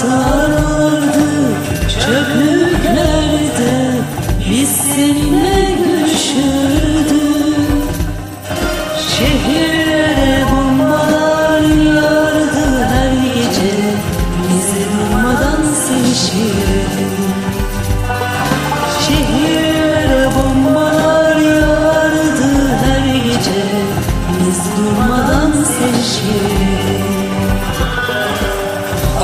to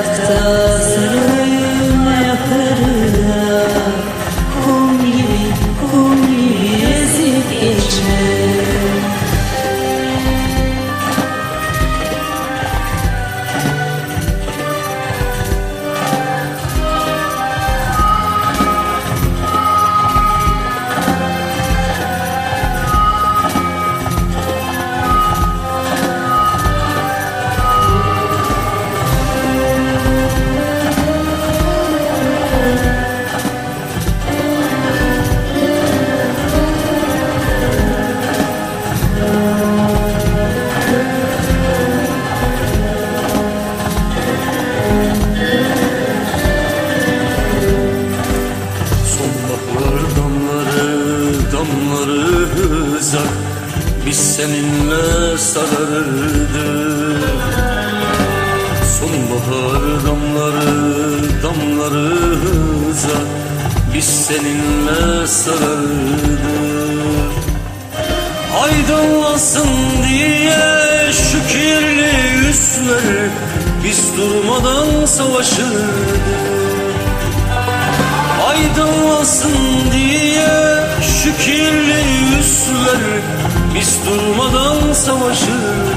Bırak damları hızar Biz seninle sararırdık Sonbahar damları, damları hızar Biz seninle sararırdık Aydınlasın diye şu kirli yüzler Biz durmadan savaşırdık. Aydınlasın diye kirli yüzler Biz durmadan savaşır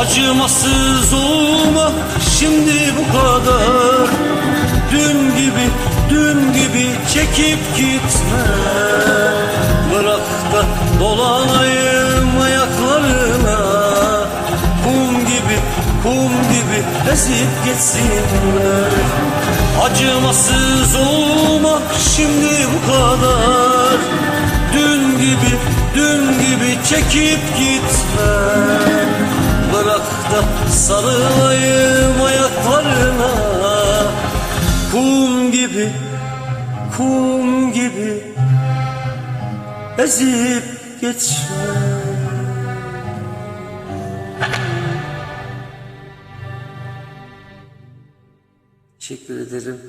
Acımasız olma şimdi bu kadar. Dün gibi, dün gibi çekip gitme. Bırak da dolanayım ayaklarına. Kum gibi, kum gibi ezip geçsinler Acımasız olma şimdi bu kadar. Dün gibi, dün gibi çekip gitme. Bırak da sarılayım ayaklarına. Kum gibi, kum gibi ezip geçme Teşekkür ederim.